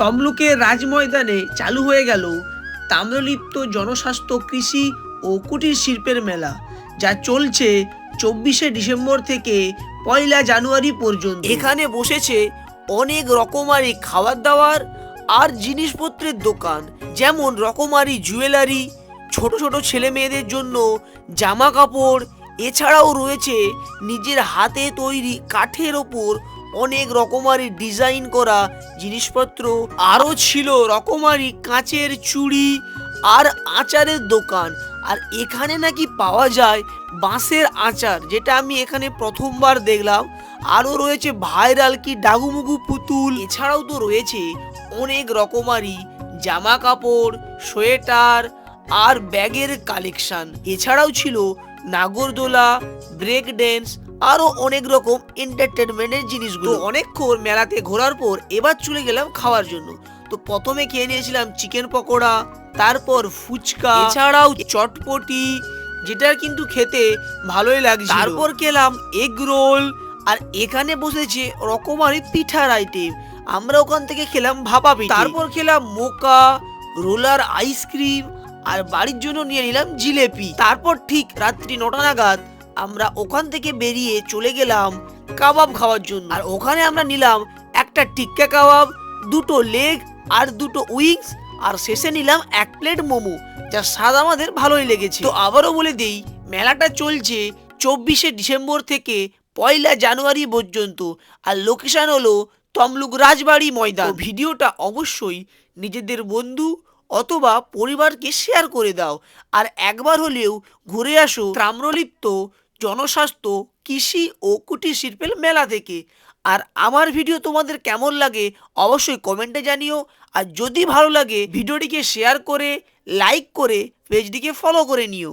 তমলুকের রাজময়দানে চালু হয়ে গেল তাম্রলিপ্ত জনস্বাস্থ্য কৃষি ও কুটির শিল্পের মেলা, যা চলছে চব্বিশে ডিসেম্বর থেকে পয়লা জানুয়ারি পর্যন্ত। এখানে বসেছে অনেক রকমারি খাবার দাবার আর জিনিসপত্রের দোকান, যেমন রকমারি জুয়েলারি, ছোট ছোট ছেলে মেয়েদের জন্য জামা কাপড় এছাড়াও রয়েছে নিজের হাতে তৈরি কাঠের ওপর অনেক রকমারি ডিজাইন করা জিনিসপত্র। আরও ছিল রকমারি কাঁচের চুড়ি আর আচারের দোকান। আর এখানে নাকি পাওয়া যায় বাঁশের আচার, যেটা আমি এখানে প্রথমবার দেখলাম। আরও রয়েছে ভাইরাল কি ডাগুমুগু পুতুল, এছাড়াও তো রয়েছে অনেক রকমারি জামা কাপড় সোয়েটার আর ব্যাগের কালেকশন। এছাড়াও ছিল নাগরদোলা, ব্রেক ড্যান্স আরও অনেক রকম এন্টারটেনমেন্টের জিনিসগুলো। অনেকক্ষণ মেলাতে ঘোরার পর এবার চলে গেলাম খাওয়ার জন্য। তো প্রথমে খেয়ে নিয়েছিলাম চিকেন পকোড়া তারপর ফুচকা এছাড়াও চটপটি যেটা কিন্তু খেতে ভালোই লাগছে তারপর খেলাম এগ রোল আর এখানে বসেছে রকমারি পিঠার আইটেম আমরা ওখান থেকে খেলাম ভাপা পিঠে। তারপর খেলাম মোকা রোলার আইসক্রিম আর বাড়ির জন্য নিয়ে নিলাম জিলেপি। তারপর ঠিক রাত্রি নটা নাগাদ আমরা ওখান থেকে বেরিয়ে চলে গেলাম কাবাব খাওয়ার জন্য। আর ওখানে আমরা নিলাম একটা টিক্কা কাবাব, দুটো লেগ আর দুটো উইংস, আর শেষে নিলাম এক প্লেট মোমো, যা স্বাদ আমাদের ভালোই লেগেছে। তো আবারও বলে দেই, মেলাটা চলছে চব্বিশে ডিসেম্বর থেকে পয়লা জানুয়ারি পর্যন্ত, আর লোকেশন হলো তমলুক রাজবাড়ি ময়দান। ভিডিওটা অবশ্যই নিজেদের বন্ধু অথবা পরিবারকে শেয়ার করে দাও। আর একবার হলেও ঘুরে আসো তাম্রলিপ্ত জনস্বাস্থ্য, কৃষি ও কুটির শিল্পের মেলা থেকে। আর আমার ভিডিও তোমাদের কেমন লাগে অবশ্যই কমেন্টে জানিও। আর যদি ভালো লাগে, ভিডিওটিকে শেয়ার করে লাইক করে পেজটিকে ফলো করে নিও।